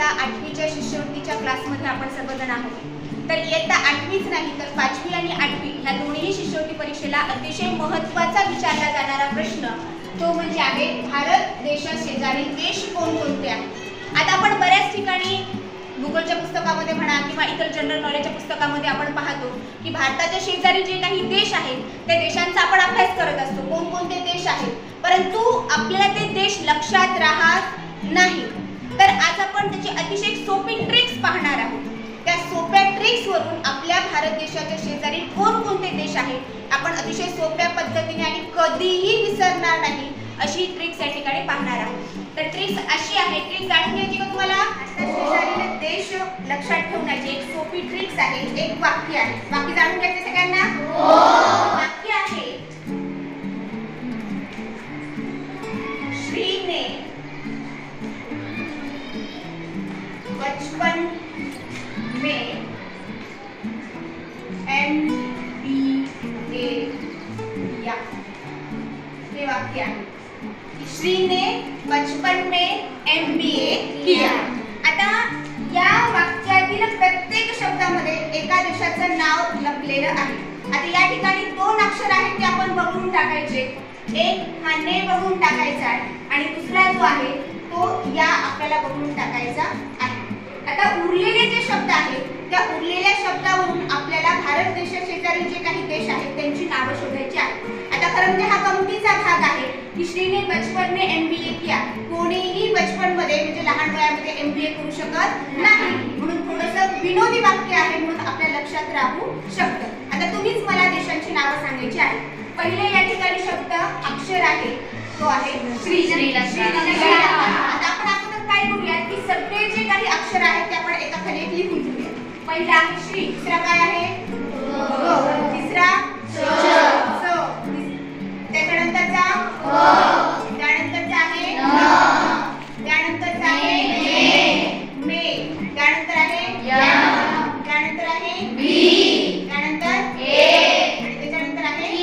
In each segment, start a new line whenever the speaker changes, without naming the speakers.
इयत्ता आठवीच्या शिष्यवृत्तीच्या क्लासमध्ये आपण सर्वजण आहोत. तर इयत्ता आठवीच नाही तर पाचवी आणि आठवी ह्या दोन्ही शिष्यवृत्ती परीक्षेला अतिशय महत्त्वाचा विचारला जाणारा प्रश्न तो म्हणजे आहे भारत देशा शेजारी देश कोणकोणते आहेत? आता आपण बऱ्याच ठिकाणी भूगोलच्या पुस्तकामध्ये म्हणा किंवा इतर जनरल नॉलेजच्या पुस्तकामध्ये आपण पाहतो की भारताच्या शेजारी जे काही देश आहेत त्या देशांचा आपण अभ्यास करत असतो. कोणकोणते देश आहेत? परंतु आपल्याला ते देश लक्षात राहत नाही. अतिशय सोपी ट्रिक्स पाहणार आहोत त्या सोप्या ट्रिक्स वरून आपल्या भारत देशाच्या शेजारी कोणकोणते देश आहेत आपण अतिशय सोप्या पद्धतीने आणि कधीही विसरणार नाही अशी ट्रिक्स या ठिकाणी पाहणार आहोत तर ट्रिक्स अशी आहे ट्रिक्स जाणून घ्यायची का तुम्हाला? आता शेजारील देश लक्षात ठेवण्याची एक सोपी ट्रिक्स आहे एक वाक्य आहे. वाक्य जाणून घ्यायचे सगळ्यांना? हो. हे वाक्य आहे. श्री ने बचपन में एम बी ए किया. आता या वाक्यातील प्रत्येक शब्दामध्ये एका देशाचं नाव लपलेलं आहे. आता या ठिकाणी दोन अक्षर आहेत ते आपण बघून टाकायचे. एक हा ने बघून टाकायचा आहे आणि दुसरा जो आहे तो या आपल्याला बघून टाकायचा आहे. आता उरलेले जे शब्द आहेत त्या उरलेल्या शब्दावरून आपल्याला भारत देशा शेजारी जे काही देश आहेत त्यांची नावं शोधायची आहेत. आता खरं म्हणजे हा गमतीचा भाग आहे की श्रीने बचपन में एम बी ए किया कोणीही बचपनमध्ये म्हणजे लहान वयामध्ये एम बी ए करू शकत नाही. म्हणून थोडंसं विनोदी वाक्य आहे म्हणून आपल्या लक्षात राहू शकतं. आता तुम्हीच मला देशांची नावं सांगायची आहेत. पहिले या ठिकाणी शब्द अक्षर आहे. तो आहे श्री
श्रीलंका.
आता आपण अगोदर काय करूया की सगळे जे पहिला श्री दुसरा काय आहे. तिसरा. त्याच्यानंतरचा? त्यानंतरचा आहे? त्यानंतरचा आहे? मे त्यानंतर आहे? त्यानंतर आहे? त्यानंतर आणि त्याच्यानंतर आहे?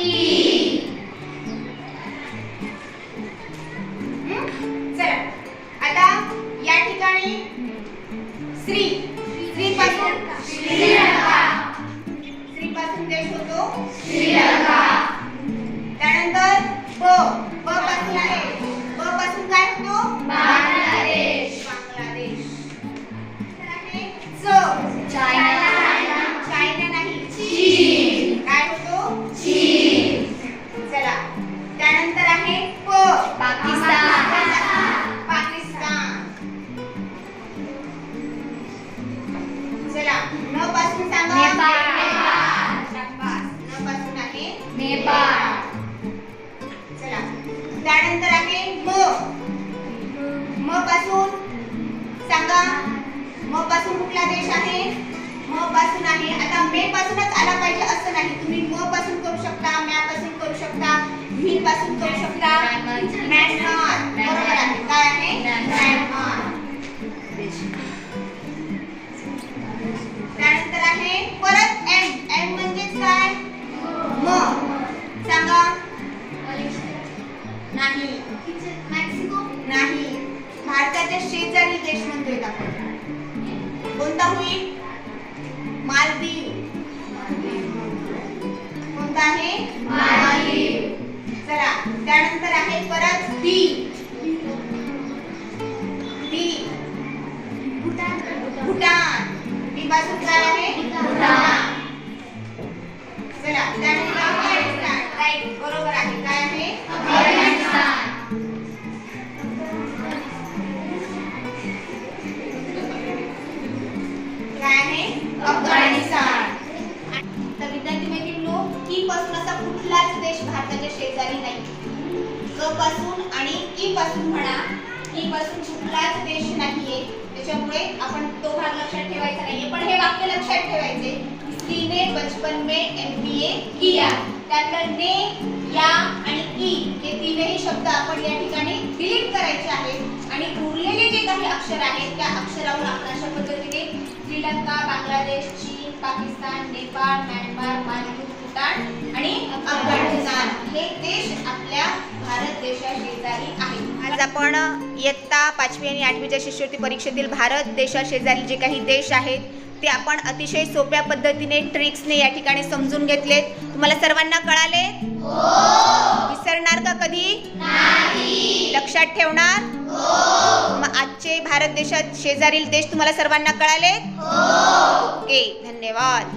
हं? चला. आता या ठिकाणी श्री श्री पासून श्री चला न पासून सांगा. न पासून आहे. चला त्यानंतर आहे म. म पासून सांगा. म पासून कुठला देश आहे? म पासून आहे. आता मे पासूनच आला पाहिजे असं नाही. तुम्ही म पासून करू शकता म्या पासून करू शकता व्ही पासून करू शकता. बरोबर आहे. काय आहे? नाही. मेक्सिको? नाही. भारताच्या शेजारी देश म्हणतोय आपण. कोणता होईल मालदीव. कोणता आहे?
मालदीव.
चला त्यानंतर आहे परत डी. डी. भूटान. डी पासून काय आहे?
भूटान.
चला त्यानंतर पासून असा कुठलाच देश भारताच्या शेजारी नाही. क पासून आणि ई पासून म्हणा ई पासून कुठलाच देश नाहीये. त्याच्यामुळे आपण तो भाग लक्षात ठेवायचा नाहीये. पण हे वाक्य लक्षात ठेवायचे. स्त्रीने बचपन में एम बी ए किया. त्यातलं ने या आणि ई हे तीनही शब्द आपण या ठिकाणी डिलीट करायचे आहेत. आणि उरलेले जे काही अक्षर आहेत त्या अक्षरावर आपण अशा पद्धतीने श्रीलंका बांगलादेश चीन पाकिस्तान नेपाळ म्यानमार मालदीव अफगाणिस्तान हे देश आपल्या भारत देशा शेजारी आहे आज आपण इयत्ता पाचवी आणि आठवीच्या शिष्यवृत्ती परीक्षेतील भारत देशा शेजारी जे काही देश आहेत ते आपण अतिशय सोप्या पद्धतीने ट्रिक्सने या ठिकाणी समजून घेतलेत. तुम्हाला सर्वांना कळाले? विसरणार का कधी? लक्षात ठेवणार? मग आजचे भारत देशात शेजारील देश तुम्हाला सर्वांना कळाले? ओके धन्यवाद.